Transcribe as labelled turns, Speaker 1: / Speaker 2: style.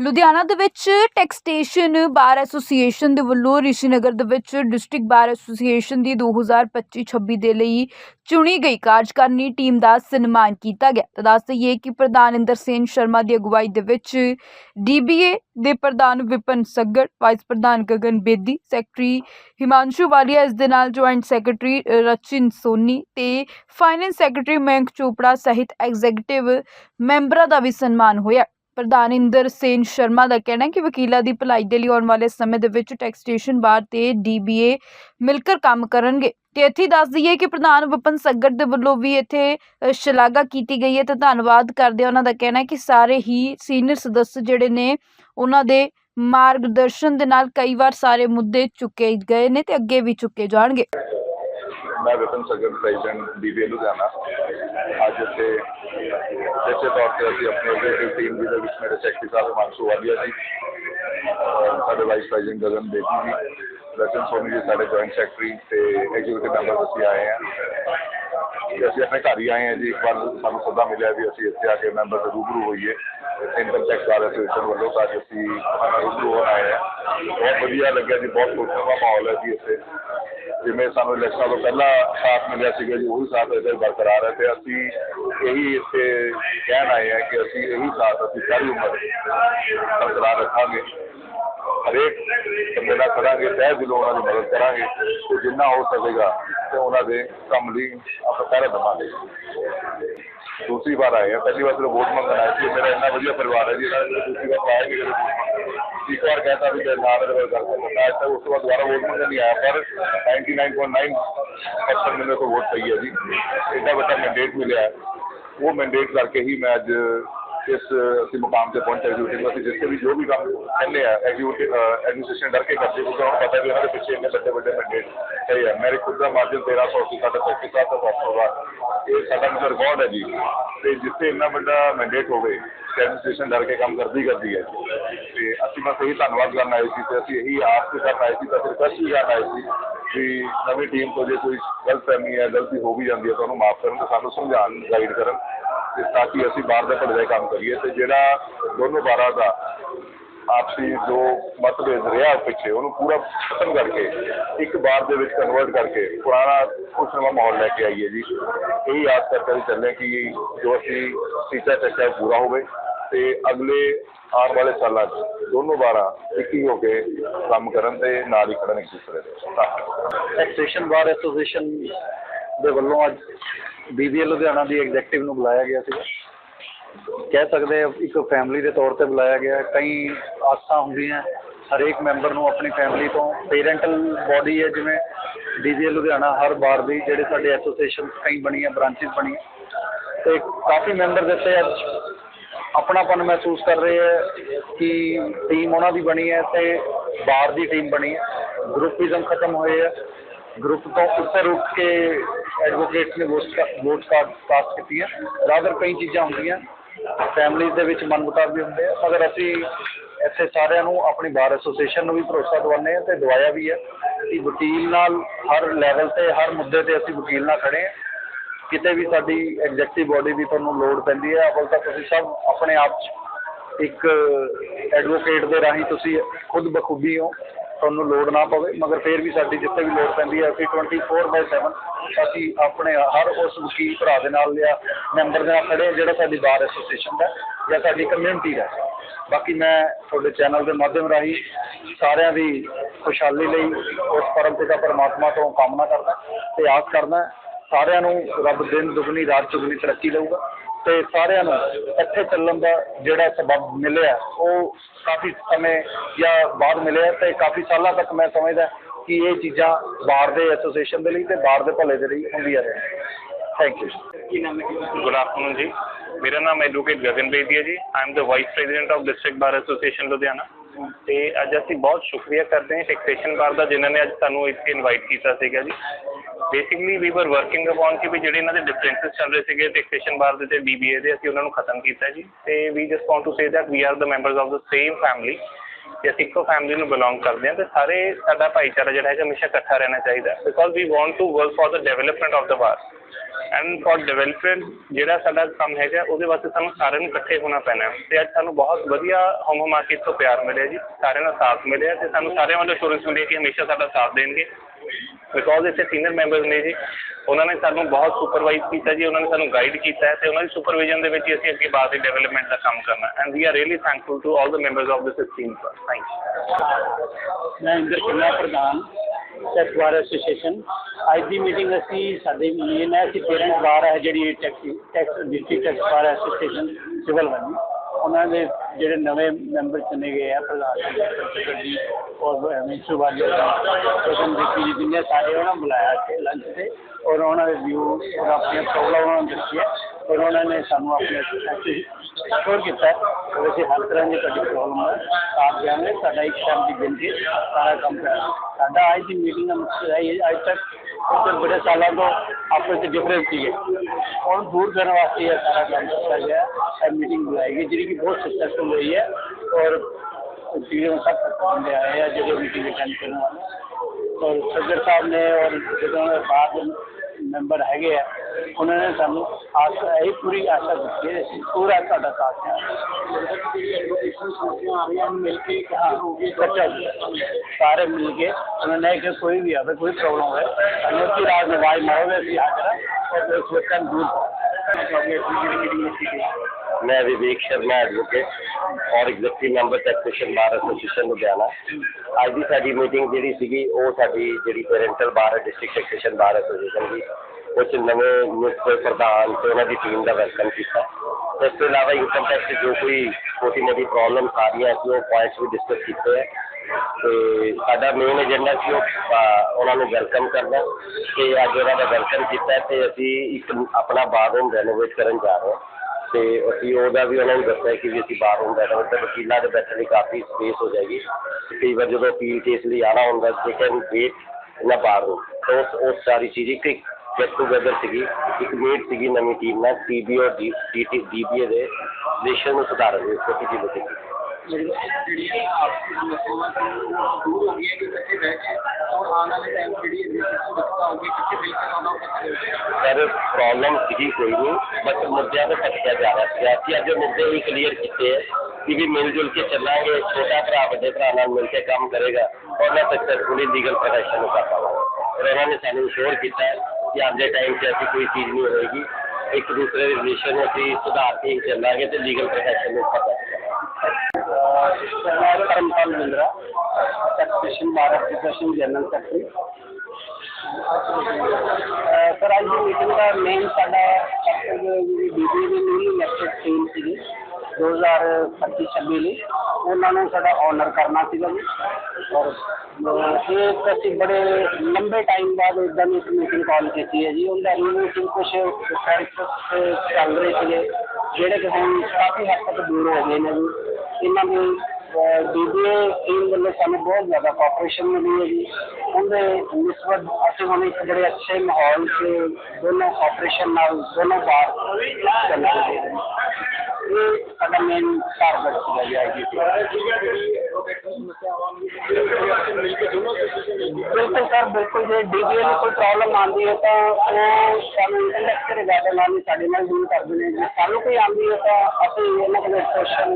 Speaker 1: ਲੁਧਿਆਣਾ ਦੇ ਵਿੱਚ ਟੈਕਸਟੇਸ਼ਨ bar association ਦੇ ਵੱਲੋਂ ਰਿਸ਼ੀਨਗਰ ਦੇ ਵਿੱਚ ਡਿਸਟ੍ਰਿਕਟ ਬਾਰ ਐਸੋਸੀਏਸ਼ਨ ਦੀ 2025-26 ਦੇ ਲਈ ਚੁਣੀ ਗਈ ਕਾਰਜਕਾਰਨੀ ਟੀਮ ਦਾ ਸਨਮਾਨ ਕੀਤਾ ਗਿਆ। ਤਾਂ ਦੱਸ ਦਈਏ ਕਿ ਪ੍ਰਧਾਨ ਇੰਦਰ ਸੇਨ ਸ਼ਰਮਾ ਦੀ ਅਗਵਾਈ ਦੇ ਵਿੱਚ ਡੀਬੀਏ ਦੇ ਪ੍ਰਧਾਨ ਵਿਪਨ ਸੱਗੜ, ਵਾਈਸ ਪ੍ਰਧਾਨ ਗਗਨ ਬੇਦੀ, ਸੈਕਟਰੀ ਹਿਮਾਂਸ਼ੂ ਵਾਲੀਆ, ਇਸ ਦੇ ਨਾਲ ਜੁਆਇੰਟ ਸੈਕਟਰੀ ਰਚਿਨ ਸੋਨੀ ਤੇ ਫਾਈਨੈਂਸ ਸੈਕਟਰੀ ਮਯੰਕ ਚੋਪੜਾ ਸਹਿਤ ਐਗਜ਼ੀਕਟਿਵ ਮੈਂਬਰਾਂ ਦਾ ਵੀ ਸਨਮਾਨ ਹੋਇਆ। ਪ੍ਰਧਾਨ ਇੰਦਰ ਸੇਨ ਸ਼ਰਮਾ ਦਾ ਕਹਿਣਾ ਹੈ ਕਿ ਵਕੀਲਾਂ ਦੀ ਭਲਾਈ ਦੇ ਲਈ ਆਉਣ ਵਾਲੇ ਸਮੇਂ ਦੇ ਵਿੱਚ ਟੈਕਸਟੇਸ਼ਨ ਬਾਰ ਤੇ ਡੀਬੀਏ ਮਿਲਕਰ ਕੰਮ ਕਰਨਗੇ। ਤੇ ਇੱਥੇ ਹੀ ਦੱਸ ਦਈਏ ਕਿ ਪ੍ਰਧਾਨ ਵਿਪਨ ਸੱਗੜ ਦੇ ਵੱਲੋਂ ਵੀ ਇੱਥੇ ਸ਼ਲਾਘਾ ਕੀਤੀ ਗਈ ਹੈ ਤੇ ਧੰਨਵਾਦ ਕਰਦੇ ਉਹਨਾਂ ਦਾ ਕਹਿਣਾ ਹੈ ਕਿ ਸਾਰੇ ਹੀ ਸੀਨੀਅਰ ਸਦੱਸ ਜਿਹੜੇ ਨੇ, ਉਹਨਾਂ ਦੇ ਮਾਰਗਦਰਸ਼ਨ ਦੇ ਨਾਲ ਕਈ ਵਾਰ ਸਾਰੇ ਮੁੱਦੇ ਚੁੱਕੇ ਗਏ ਨੇ ਤੇ ਅੱਗੇ ਵੀ ਚੁੱਕੇ ਜਾਣਗੇ।
Speaker 2: ਮੈਂ ਵਿਪਨ ਸਗਰ ਪ੍ਰੈਜ਼ੀਡੈਂਟ ਬੀਬੀਏ ਲੁਧਿਆਣਾ ਅੱਜ ਇੱਥੇ ਜਿਸੇ ਤੌਰ ਤੇ ਅਸੀਂ ਆਪਣੀ ਐਗਜ਼ੀਕਟਿਵ ਟੀਮ ਦੇ ਵਿੱਚ ਮੇਰੇ ਸੈਕਟਰੀ ਸਾਹਿਬ ਮਾਨਸੂ ਵਾਲੀਆ ਜੀ ਅਹ ਸਾਡੇ ਵਾਈਸ ਪ੍ਰੈਜ਼ੀਡੈਂਟ ਗਗਨ ਬੇਦੀ ਜੀ ਰਚਨ ਸੋਨੀ ਜੀ ਸਾਡੇ ਜੁਆਇੰਟ ਸੈਕਟਰੀ ਤੇ ਐਗਜ਼ੀਕਟਿਵ ਮੈਂਬਰ ਅਸੀਂ ਆਏ ਹਾਂ ਤੇ ਅਸੀਂ ਆਪਣੇ ਘਰ ਹੀ ਆਏ ਹਾਂ ਜੀ ਇੱਕ ਵਾਰ ਸਾਨੂੰ ਸੱਦਾ ਮਿਲਿਆ ਵੀ ਅਸੀਂ ਇੱਥੇ ਆ ਕੇ ਮੈਂਬਰ ਦੇ ਰੂਬਰੂ ਹੋਈਏ ਇਨਕਮ ਟੈਕਸ ਵਾਲੇ ਐਸੋਸੀਏਸ਼ਨ ਵੱਲੋਂ ਤਾਂ ਅੱਜ ਅਸੀਂ ਉਹਨਾਂ ਨਾਲ ਰੂਬਰੂ ਹੋਣ ਆਏ ਹਾਂ ਬਹੁਤ ਵਧੀਆ ਲੱਗਿਆ ਜੀ ਬਹੁਤ ਜਿਵੇਂ ਸਾਨੂੰ ਇਲੈਕਸ਼ਨਾਂ ਤੋਂ ਪਹਿਲਾਂ ਸਾਥ ਮਿਲਿਆ ਸੀਗਾ ਜੀ, ਉਹੀ ਸਾਥ ਇੱਥੇ ਬਰਕਰਾਰ ਹੈ ਤੇ ਅਸੀਂ ਇਹੀ ਇੱਥੇ ਕਹਿਣ ਆਏ ਹਾਂ ਕਿ ਅਸੀਂ ਇਹੀ ਸਾਥ ਅਸੀਂ ਸਾਰੀ ਉਮਰ ਬਰਕਰਾਰ ਰੱਖਾਂਗੇ। ਹਰੇਕ ਬੰਦੇ ਨਾਲ ਖੜਾਂਗੇ ਤਹਿ ਦਿਲੋਂ ਉਹਨਾਂ ਦੀ ਮਦਦ ਕਰਾਂਗੇ ਤੇ ਜਿੰਨਾ ਹੋ ਸਕੇਗਾ ਤੇ ਉਹਨਾਂ ਦੇ ਕੰਮ ਲਈ ਆਪਾਂ ਪਹਿਰਾ ਦੇਵਾਂਗੇ ਦੂਸਰੀ ਵਾਰ ਆਏ ਆ ਪਹਿਲੀ ਵਾਰ ਜਦੋਂ ਵੋਟ ਮੰਗਣ ਆਏ ਸੀ, ਮੇਰਾ ਇੰਨਾ ਵਧੀਆ ਪਰਿਵਾਰ ਹੈ ਜੀ, ਇਹਨਾਂ ਨੇ ਦੂਸਰੀ ਵਾਰ ਪਾਇਆ ਕਿ ਇੱਕ ਵਾਰ ਕਹਿੰਦਾ ਵੀ ਮੇਰੇ ਨਾਲ ਮੇਰੇ ਗੱਲ ਕਰਦਾ ਅੱਜ ਤੱਕ ਉਸ ਤੋਂ ਬਾਅਦ ਦੁਬਾਰਾ ਵੋਟ ਮੰਗਣ ਨਹੀਂ ਆਇਆ, ਪਰ 99.9% ਮੈਨੂੰ ਤੋਂ ਵੋਟ ਪਈ ਹੈ ਜੀ ਇੰਨਾ ਵੱਡਾ ਮੈਂਡੇਟ ਮਿਲਿਆ ਹੈ। ਉਹ ਮੈਂਡੇਟ ਕਰਕੇ ਹੀ ਮੈਂ ਅੱਜ ਇਸ ਅਸੀਂ ਮੁਕਾਮ ਤੇ ਪਹੁੰਚੇ ਐਗਜ਼ੀਕਿਊਟਿਵ ਅਸੀਂ ਜਿੱਥੇ ਵੀ ਜੋ ਵੀ ਕੰਮ ਕਹਿੰਦੇ ਆ ਐਗਜ਼ੀਕਿਊਟਿਵ ਐਡਮਿਨਿਸਟ੍ਰੇਸ਼ਨ ਡਰ ਕੇ ਕਰਦੇ ਕਿਉਂਕਿ ਉਹਨਾਂ ਨੂੰ ਪਤਾ ਵੀ ਉਹਨਾਂ ਦੇ ਪਿੱਛੇ ਇੰਨੇ ਵੱਡੇ ਵੱਡੇ ਮੈਂਡੇਟ ਸਹੀ ਹੈ ਮੇਰੇ ਖੁਦ ਦਾ ਮਾਰਜਨ 1300 ਸੀ ਸਾਡਾ 35 ਸਾਲ ਦਾ ਵਕਤ ਹੋਗਾ ਇਹ ਸਾਡਾ ਮਤਲਬ ਰਿਕਾਰਡ ਹੈ ਜੀ ਤੇ ਜਿੱਥੇ ਇੰਨਾ ਵੱਡਾ ਮੈਂਡੇਟ ਹੋਵੇ ਐਡਮਿਨਿਸਟ੍ਰੇਸ਼ਨ ਡਰ ਕੇ ਕੰਮ ਕਰਦੀ ਕਰਦੀ ਹੈ ਤੇ ਅਸੀਂ ਬਸ ਇਹੀ ਧੰਨਵਾਦ ਕਰਨ ਆਏ ਸੀ ਤੇ ਅਸੀਂ ਇਹੀ ਆਸ ਤੇ ਕਰਨ ਆਏ ਸੀ ਤਾਂ ਫਿਰ ਰਿਕਵੈਸਟ ਵੀ ਕਰਨ ਆਏ ਸੀ ਵੀ ਨਵੀਂ ਟੀਮ ਤੋਂ ਜੇ ਕੋਈ ਗਲਤਫਹਿਮੀ ਹੈ, ਗਲਤੀ ਹੋ ਵੀ ਜਾਂਦੀ ਹੈ ਤਾਂ ਉਹਨੂੰ ਮਾਫ ਕਰਨ ਤੇ ਸਾਨੂੰ ਸਮਝਾਉਣ ਗਾਈਡ ਕਰਨ ਤੇ ਤਾਂ ਕਿ ਅਸੀਂ ਬਾਹਰ ਦੇ ਭਲੇ ਦਾ ਕੰਮ ਕਰੀਏ ਤੇ ਜਿਹੜਾ ਦੋਨੋਂ ਬਾਰਾਂ ਦਾ ਆਪਸੀ ਜੋ ਮਤਭੇਦ ਰਿਹਾ ਪਿੱਛੇ, ਉਹਨੂੰ ਪੂਰਾ ਖਤਮ ਕਰਕੇ, ਇੱਕ ਬਾਰ ਦੇ ਵਿੱਚ ਕਨਵਰਟ ਕਰਕੇ ਪੁਰਾਣਾ ਖੁਸ਼ਨੁਮਾ ਮਾਹੌਲ ਲੈ ਕੇ ਆਈਏ ਜੀ। ਇਹੀ ਆਸ ਕਰਕੇ ਅਸੀਂ ਚੱਲੇ ਕਿ ਜੋ ਅਸੀਂ ਟੀਚਾ ਚੱਕਿਆ ਪੂਰਾ ਹੋਵੇ। ਤੇ ਅਗਲੇ ਆਉਣ ਵਾਲੇ ਸਾਲਾਂ 'ਚ ਦੋਨੋਂ ਬਾਰਾਂ ਇੱਕ ਹੀ ਹੋ ਕੇ ਕੰਮ ਕਰਨ ਤੇ ਨਾਲ ਹੀ ਖੜਨ ਇੱਕ ਦੂਸਰੇ ਦੇ
Speaker 3: ਟੈਕਸੇਸ਼ਨ ਬਾਰ ਐਸੋਸੀਏਸ਼ਨ ਦੇ ਵੱਲੋਂ ਅੱਜ ਬੀਬੀਏ ਲੁਧਿਆਣਾ ਦੀ ਐਗਜ਼ੈਕਟਿਵ ਨੂੰ ਬੁਲਾਇਆ ਗਿਆ ਸੀ ਕਹਿ ਸਕਦੇ ਇੱਕ ਫੈਮਿਲੀ ਦੇ ਤੌਰ ਤੇ ਬੁਲਾਇਆ ਗਿਆ। ਕਈ ਆਸਾਂ ਹੁੰਦੀਆਂ। ਹਰੇਕ ਮੈਂਬਰ ਨੂੰ ਆਪਣੀ ਫੈਮਿਲੀ ਤੋਂ ਪੇਰੈਂਟਲ ਬੋਡੀ ਹੈ, ਜਿਵੇਂ ਬੀਬੀਏ ਲੁਧਿਆਣਾ ਹਰ ਬਾਰ ਦੀ ਜਿਹੜੇ ਸਾਡੇ ਐਸੋਸੀਏਸ਼ਨ ਕਈ ਬਣੀਆਂ ਬ੍ਰਾਂਚਿਸ ਬਣੀਆਂ। ਤੇ ਕਾਫੀ ਮੈਂਬਰ ਦਿੱਤੇ ਅੱਜ। ਆਪਣਾਪਨ ਮਹਿਸੂਸ ਕਰ ਰਹੇ ਹੈ ਕਿ ਟੀਮ ਉਹਨਾਂ ਦੀ ਬਣੀ ਹੈ ਤੇ ਬਾਹਰ ਦੀ ਟੀਮ ਬਣੀ ਹੈ। ਗਰੁੱਪਿਜ਼ਮ ਖਤਮ ਹੋਏ ਹੈ। ਗਰੁੱਪ ਤੋਂ ਉੱਪਰ ਉੱਠ ਕੇ ਐਡਵੋਕੇਟਸ ਨੇ ਵੋਟ ਵੋਟ ਕਾਰਡ ਪਾਸ ਕੀਤੀ ਹੈ। ਰਾਦਰ ਕਈ ਚੀਜ਼ਾਂ ਹੁੰਦੀਆਂ। ਫੈਮਿਲੀਜ਼ ਦੇ ਵਿੱਚ ਮਨਮੁਤਾਬ ਵੀ ਹੁੰਦੇ ਆ। ਮਗਰ ਅਸੀਂ ਇੱਥੇ ਸਾਰਿਆਂ ਨੂੰ ਆਪਣੀ ਬਾਰ ਐਸੋਸੀਏਸ਼ਨ ਨੂੰ ਵੀ ਭਰੋਸਾ ਦਵਾਉਂਦੇ ਹਾਂ ਤੇ ਦਵਾਇਆ ਵੀ ਹੈ ਕਿ ਵਕੀਲ ਨਾਲ ਹਰ ਲੈਵਲ ਤੇ, ਹਰ ਮੁੱਦੇ ਤੇ ਅਸੀਂ ਵਕੀਲ ਨਾਲ ਖੜੇ ਹਾਂ। ਕਿਤੇ ਵੀ ਸਾਡੀ ਐਗਜ਼ੈਕਟਿਵ ਬੋਡੀ ਦੀ ਤੁਹਾਨੂੰ ਲੋੜ ਪੈਂਦੀ ਹੈ, ਅਵਲ ਤਾਂ ਤੁਸੀਂ ਸਭ ਆਪਣੇ ਆਪ 'ਚ ਇੱਕ ਐਡਵੋਕੇਟ ਦੇ ਰਾਹੀਂ ਤੁਸੀਂ ਖੁਦ ਬਖੂਬੀ ਹੋ, ਤੁਹਾਨੂੰ ਲੋੜ ਨਾ ਪਵੇ, ਮਗਰ ਫਿਰ ਵੀ ਸਾਡੀ ਜਿੱਥੇ ਵੀ ਲੋੜ ਪੈਂਦੀ ਹੈ, ਅਸੀਂ 24/7 ਅਸੀਂ ਆਪਣੇ ਹਰ ਉਸ ਵਕੀਲ ਭਰਾ ਦੇ ਨਾਲ ਜਾਂ ਮੈਂਬਰ ਦੇ ਨਾਲ ਖੜੇ ਹਾਂ, ਜਿਹੜਾ ਸਾਡੀ ਬਾਰ ਐਸੋਸੀਏਸ਼ਨ ਦਾ ਜਾਂ ਸਾਡੀ ਕਮਿਊਨਿਟੀ ਦਾ। ਬਾਕੀ ਮੈਂ ਤੁਹਾਡੇ ਚੈਨਲ ਦੇ ਮਾਧਿਅਮ ਰਾਹੀਂ ਸਾਰਿਆਂ ਦੀ ਖੁਸ਼ਹਾਲੀ ਲਈ ਉਸ ਪਰਮ ਪਿਤਾ ਪਰਮਾਤਮਾ ਤੋਂ ਕਾਮਨਾ ਕਰਦਾ ਤੇ ਆਸ ਕਰਦਾ ਸਾਰਿਆਂ ਨੂੰ ਰੱਬ ਦਿਨ ਦੁੱਗਣੀ ਰਾਤ ਚੁਗਣੀ ਤਰੱਕੀ ਦੇਊਗਾ ਤੇ ਸਾਰਿਆਂ ਨੂੰ ਇਕੱਠੇ ਚੱਲਣ ਦਾ ਜਿਹੜਾ ਸਬੱਬ ਮਿਲਿਆ ਉਹ ਕਾਫੀ ਸਮੇਂ ਜਾਂ ਬਾਅਦ ਮਿਲਿਆ ਤੇ ਕਾਫੀ ਸਾਲਾਂ ਤੱਕ ਮੈਂ ਸਮਝਦਾ ਕਿ ਇਹ ਚੀਜ਼ਾਂ ਬਾਹਰ ਦੇ ਐਸੋਸੀਏਸ਼ਨ ਦੇ ਲਈ ਤੇ ਬਾਹਰ ਦੇ ਭਲੇ ਦੇ ਲਈ ਹੁੰਦੀਆਂ ਰਹਿਣ। ਥੈਂਕ ਯੂ
Speaker 4: ਕੀ ਨਾਮ ਹੈ ਗੁੱਡ ਆਫਟਰਨੂਨ ਜੀ। ਮੇਰਾ ਨਾਮ ਐਡਵੋਕੇਟ ਗਗਨ ਬੇਦੀ ਹੈ ਜੀ। I am the vice president of district bar association Ludhiana ਤੇ ਅੱਜ ਅਸੀਂ ਬਹੁਤ ਸ਼ੁਕਰੀਆ ਕਰਦੇ ਹਾਂ ਟੈਕਸੇਸ਼ਨ ਬਾਰ ਦਾ ਜਿਨ੍ਹਾਂ ਨੇ ਅੱਜ ਸਾਨੂੰ ਇੱਥੇ ਇਨਵਾਈਟ ਕੀਤਾ ਸੀਗਾ ਜੀ। ਬੇਸਿਕਲੀ ਵੀ ਵਰ ਵਰਕਿੰਗ ਅਪਨ ਕਿ ਵੀ ਜਿਹੜੇ ਇਹਨਾਂ ਦੇ ਡਿਫਰੈਂਸਸ ਚੱਲ ਰਹੇ ਸੀਗੇ ਟੈਕਸੇਸ਼ਨ ਬਾਰ ਦੇ ਤੇ ਬੀਬੀਏ ਦੇ, ਅਸੀਂ ਉਹਨਾਂ ਨੂੰ ਖਤਮ ਕੀਤਾ ਜੀ। ਤੇ we just want to say that we are the members of the same family ਜੇ ਅਸੀਂ ਇੱਕੋ ਫੈਮਿਲੀ ਨੂੰ ਬਿਲੋਂਗ ਕਰਦੇ ਹਾਂ ਤੇ ਸਾਰੇ ਸਾਡਾ ਭਾਈਚਾਰਾ ਜਿਹੜਾ ਹੈਗਾ ਹਮੇਸ਼ਾ ਇਕੱਠਾ ਰਹਿਣਾ ਚਾਹੀਦਾ because we want to work for the development of the bar and for development ਜਿਹੜਾ ਸਾਡਾ ਕੰਮ ਹੈਗਾ, ਉਹਦੇ ਵਾਸਤੇ ਸਾਨੂੰ ਸਾਰਿਆਂ ਨੂੰ ਇਕੱਠੇ ਹੋਣਾ ਪੈਣਾ ਤੇ ਅੱਜ ਸਾਨੂੰ ਬਹੁਤ ਵਧੀਆ ਹਮ ਮਾਰਕੀਟ ਤੋਂ ਪਿਆਰ ਮਿਲਿਆ ਜੀ, ਸਾਰਿਆਂ ਦਾ ਸਾਥ ਮਿਲਿਆ ਤੇ ਸਾਨੂੰ ਸਾਰਿਆਂ ਵੱਲੋਂ ਅਸ਼ੋਰੈਂਸ ਮਿਲੀ ਕਿ ਹਮੇਸ਼ਾ ਸਾਡਾ ਸਾਥ ਦੇਣਗੇ। ਬਿਕੋਜ਼ ਇੱਥੇ ਸੀਨੀਅਰ ਮੈਂਬਰਸ ਨੇ ਜੀ, ਉਹਨਾਂ ਨੇ ਸਾਨੂੰ ਬਹੁਤ ਸੁਪਰਵਾਈਜ਼ ਕੀਤਾ ਜੀ, ਉਹਨਾਂ ਨੇ ਸਾਨੂੰ ਗਾਈਡ ਕੀਤਾ ਹੈ ਤੇ ਉਹਨਾਂ ਦੀ ਸੁਪਰਵਿਜ਼ਨ ਦੇ ਵਿੱਚ ਹੀ ਅਸੀਂ ਅੱਗੇ ਬਾਅਦ ਦੀ ਡਿਵੈਲਪਮੈਂਟ ਦਾ ਕੰਮ ਕਰਨਾ and we are really thankful to all the members of this team sir thank you
Speaker 5: ਮੈਂ ਇੰਦਰ ਕੁਮਾਰ ਪ੍ਰਧਾਨ ਟੈਕਸ ਬਾਰ ਐਸੋਸੀਏਸ਼ਨ ਅੱਜ ਦੀ ਮੀਟਿੰਗ ਅਸੀਂ ਸਾਡੇ ਮੇਨ ਹੈ ਕਿ ਪੇਰੈਂਟ ਬਾਰ ਹੈ, ਜਿਹੜੀ tax tax district tax bar association civil ਵਾਲੀ। ਉਹਨਾਂ ਦੇ ਜਿਹੜੇ ਨਵੇਂ ਮੈਂਬਰ ਚੁਣੇ ਗਏ ਆ ਪ੍ਰਧਾਨ ਜੀ ਜੀ ਔਰ ਮਿੰਸੂ ਵਾਲੀ ਗਗਨ ਜੀ ਜੀ, ਜਿੰਨੇ ਸਾਰੇ ਉਹਨਾਂ ਬੁਲਾਇਆ ਸੀ ਲੰਚ ਤੇ ਔਰ ਉਹਨਾਂ ਦੇ ਵਿਊ ਔਰ ਆਪਣੀਆਂ ਪ੍ਰੋਬਲਮ ਉਹਨਾਂ ਨੂੰ ਦੱਸੀ ਹੈ ਔਰ ਉਹਨਾਂ ਨੇ ਸਾਨੂੰ ਆਪਣੇ ਸ਼ੋਰ ਕੀਤਾ ਹੈ ਕਿ ਅਸੀਂ ਹਰ ਤਰ੍ਹਾਂ ਦੀ ਤੁਹਾਡੀ ਪ੍ਰੋਬਲਮ ਹੈ ਆਪ ਜਾਣੇ ਸਾਡਾ ਇੱਕ ਟਾਈਮ ਦੀ ਬਿਲ ਕੇ ਸਾਰਾ ਕੰਮ ਕਰਾਂਗੇ ਸਾਡਾ ਅੱਜ ਦੀ ਮੀਟਿੰਗ ਦਾ ਮਕਸਦ ਹੈ ਇਹ ਅੱਜ ਤੱਕ ਬਹੁਤ ਬੜੇ ਸਾਲਾਂ ਤੋਂ ਆਪਸ ਵਿੱਚ ਡਿਫਰੈਂਸ ਸੀਗੇ ਔਰ ਦੂਰ ਕਰਨ ਵਾਸਤੇ ਇਹ ਸਾਰਾ ਕੰਮ ਕੀਤਾ ਗਿਆ ਇਹ ਮੀਟਿੰਗ ਬੁਲਾਈ ਗਈ ਜਿਹੜੀ ਕਿ ਬਹੁਤ ਸਕਸੈਸਫੁਲ ਹੋਈ ਹੈ ਔਰ ਤਕਰੀਬਨ ਸਭ ਤੱਕ ਬੰਦੇ ਆਏ ਆ ਜਿਹੜੇ ਮੀਟਿੰਗ ਅਟੈਂਡ ਕਰਨ ਵਾਲੇ ਔਰ ਸਦਰ ਸਾਹਿਬ ਨੇ ਔਰ ਜਦੋਂ ਬਾਅਦ ਮੈਂਬਰ ਹੈਗੇ ਆ ਉਹਨਾਂ ਨੇ ਸਾਨੂੰ ਆਸ਼ਾ ਇਹ ਪੂਰੀ ਆਸ਼ਾ ਦਿੱਤੀ ਹੈ ਅਸੀਂ ਪੂਰਾ ਤੁਹਾਡਾ ਸਾਥ ਹੈ ਮਿਲ ਕੇ ਬੱਚਾ ਸਾਰੇ ਮਿਲ ਕੇ ਉਹਨਾਂ ਨੇ ਕਿ ਕੋਈ ਵੀ ਆਵੇ ਕੋਈ ਪ੍ਰੋਬਲਮ ਹੋਵੇ ਸਾਨੂੰ ਕੀ ਰਾਜ ਨਿਵਾਜ ਮਾਰੋਗੇ ਅਸੀਂ ਆ ਕਰਾਂ ਔਰ ਉਸ ਵਕਤ
Speaker 6: ਔਰ executive member taxation bar association Ludhiana ਅੱਜ ਦੀ ਸਾਡੀ ਮੀਟਿੰਗ ਜਿਹੜੀ ਸੀਗੀ, ਉਹ ਸਾਡੀ ਜਿਹੜੀ parental bar district taxation bar association ਦੀ, ਉਸ ਨਵੇਂ ਨਿਯੁਕਤ ਪ੍ਰਧਾਨ ਤੇ ਉਹਨਾਂ ਦੀ ਟੀਮ ਦਾ ਵੈਲਕਮ ਕੀਤਾ। ਇਸ ਤੋਂ ਇਲਾਵਾ ਇਨਕਮ ਟੈਕਸ ਜੋ ਕੋਈ ਛੋਟੀ ਮੋਟੀ ਪ੍ਰੋਬਲਮ ਆ ਰਹੀਆਂ ਸੀ, ਉਹ ਪੁਆਇੰਟਸ ਵੀ ਡਿਸਕਸ ਕੀਤੇ ਹੈ ਤੇ ਸਾਡਾ ਮੇਨ ਏਜੰਡਾ ਸੀ, ਉਹ ਉਹਨਾਂ ਨੂੰ ਵੈਲਕਮ ਕਰਨਾ। ਤੇ ਅੱਜ ਉਹਨਾਂ ਦਾ ਵੈਲਕਮ ਕੀਤਾ ਤੇ ਅਸੀਂ ਇੱਕ ਆਪਣਾ ਬਾਥਰੂਮ ਰੈਨੋਵੇਟ ਕਰਨ ਜਾ ਰਹੇ ਹਾਂ। ਅਤੇ ਅਸੀਂ ਉਹਦਾ ਵੀ ਉਹਨਾਂ ਨੂੰ ਦੱਸਿਆ ਕਿ ਵੀ ਅਸੀਂ ਬਾਥਰੂਮ ਰੈਨੋਵੇਟ ਉੱਥੇ ਵਕੀਲਾਂ ਦੇ ਬੈਠਣ ਲਈ ਕਾਫੀ ਸਪੇਸ ਹੋ ਜਾਏਗੀ। ਕਈ ਵਾਰ ਜਦੋਂ ਅਪੀਲ ਕੇਸ ਲਈ ਆਉਣਾ ਹੁੰਦਾ they can wait in bathroom ਤਾਂ ਉਸ ਉਹ ਸਾਰੀ ਚੀਜ਼ ਇੱਕ ਇੱਕ ਗੈਟ ਟੂਗੇਦਰ ਸੀਗੀ, ਇੱਕ ਮੀਟ ਸੀਗੀ ਨਵੀਂ ਟੀਮ ਨਾਲ ਟੀਬੀ ਔਰ ਬੀ ਏ ਦੇ ਰਿਲੇਸ਼ਨ ਨੂੰ ਸੁਧਾਰਨ ਦੀ ਛੋਟੀ ਜਿਹੀ ਮੀਟਿੰਗ
Speaker 5: ਜਿਹੜੀ ਆਪਸੀ ਸਮੱਸਿਆਵਾਂ ਦੂਰ ਹੋ ਗਈਆਂ ਕਿ ਬੱਚੇ ਬਹਿ ਕੇ ਔਰ ਆਉਣ ਵਾਲੇ ਟਾਈਮ ਜਿਹੜੀ ਐਡਮਿਸ਼ਨ ਦਿੱਤਾ ਹੋਗੀ ਕਿੱਥੇ ਬਿਲ ਕੇ ਆਉਣਾ ਪੱਕੇ
Speaker 6: ਸਰ ਪ੍ਰੋਬਲਮ ਸੀਗੀ ਕੋਈ ਨਹੀਂ ਬਟ ਮੁੱਦਿਆਂ ਤੇ ਭਟਕਿਆ ਜਾ ਰਿਹਾ ਸੀ ਅਸੀਂ ਅੱਜ ਉਹ ਮੁੱਦੇ ਵੀ ਕਲੀਅਰ ਕੀਤੇ ਹੈ ਕਿ ਵੀ ਮਿਲ ਜੁਲ ਕੇ ਚੱਲਾਂਗੇ ਛੋਟਾ ਭਰਾ ਵੱਡੇ ਭਰਾ ਨਾਲ ਮਿਲ ਕੇ ਕੰਮ ਕਰੇਗਾ ਔਰ ਮੈਂ ਸਕਸੈਸਫੁਲੀ ਲੀਗਲ ਪ੍ਰੋਫੈਸ਼ਨ ਨੂੰ ਕਰ ਪਾਵਾਂਗਾ ਔਰ ਉਹਨਾਂ ਨੇ ਸਾਨੂੰ ਸ਼ੋਰ ਕੀਤਾ ਹੈ ਕਿ ਅੱਜ ਦੇ ਟਾਈਮ 'ਚ ਐਸੀ ਕੋਈ ਚੀਜ਼ ਨਹੀਂ ਹੋਏਗੀ ਇੱਕ ਦੂਸਰੇ ਦੇ ਰਿਲੇਸ਼ਨ ਨੂੰ ਅਸੀਂ ਸੁਧਾਰ ਕੇ ਹੀ ਚੱਲਾਂਗੇ ਤੇ ਲੀਗਲ ਪ੍ਰੋਫੈਸ਼ਨ ਨੂੰ ਪਤਾ
Speaker 5: Sardar Karampal Mindra taxation bar association general secretary sir ਅੱਜ ਦੀ ਮੀਟਿੰਗ ਦਾ ਮੇਨ ਸਾਡਾ ਬੀਬੀ ਦੀ ਨਿਊਲੀ ਇਲੈਕਟਡ ਟੀਮ ਸੀਗੀ 2025-26 ਲਈ ਉਹਨਾਂ ਨੂੰ ਸਾਡਾ ਆਨਰ ਕਰਨਾ ਸੀਗਾ ਜੀ ਔਰ ਇਹ ਅਸੀਂ ਬੜੇ ਲੰਬੇ ਟਾਈਮ ਬਾਅਦ ਇਦਾਂ ਦੀ ਇੱਕ ਮੀਟਿੰਗ ਕਾਲ ਕੀਤੀ ਹੈ ਜੀ ਉਹਦਾ ਰੀਮੂਵਿੰਗ ਕੁਝ ਡਿਫਰੈਂਸ ਚੱਲ ਰਹੇ ਸੀਗੇ ਜਿਹੜੇ ਕਿ ਹੁਣ ਕਾਫੀ ਹੱਦ ਤੱਕ ਦੂਰ ਹੋ ਗਏ ਨੇ ਜੀ ਇਹਨਾਂ ਦੀ ਬੀਬੀਏ ਟੀਮ ਵੱਲੋਂ ਸਾਨੂੰ ਬਹੁਤ ਜ਼ਿਆਦਾ ਕੋਆਪਰੇਸ਼ਨ ਮਿਲੀ ਹੈ ਜੀ। ਉਹਦੇ ਨਿਸਬਤ ਅਸੀਂ ਹੁਣ ਇੱਕ ਬੜੇ ਅੱਛੇ ਮਾਹੌਲ 'ਚ ਦੋਨੋਂ ਕੋਆਪਰੇਸ਼ਨ ਨਾਲ ਦੋਨੋਂ ਬਾਰ ਚੱਲ ਰਹੇ ਨੇ। ਇਹ ਸਾਡਾ ਮੇਨ ਟਾਰਗੇਟ ਸੀਗਾ ਜੀ ਆਈ ਬਿਲਕੁਲ ਸਰ ਬਿਲਕੁਲ ਜੇ ਡੀਬੀਏ ਨੂੰ ਕੋਈ ਪ੍ਰੋਬਲਮ ਆਉਂਦੀ ਹੈ ਤਾਂ ਉਹ ਸਾਨੂੰ ਇੰਡੈਕਸ ਰਿਗਾਰਡਿੰਗ ਨਾਲ ਸਾਡੇ ਨਾਲ ਡੀਲ ਕਰਦੇ ਨੇ ਜੇ। ਸਾਨੂੰ ਕੋਈ ਆਉਂਦੀ ਹੈ ਤਾਂ ਅਸੀਂ ਇਹਨਾਂ ਕੋਲ ਕੁਐਸਚਨ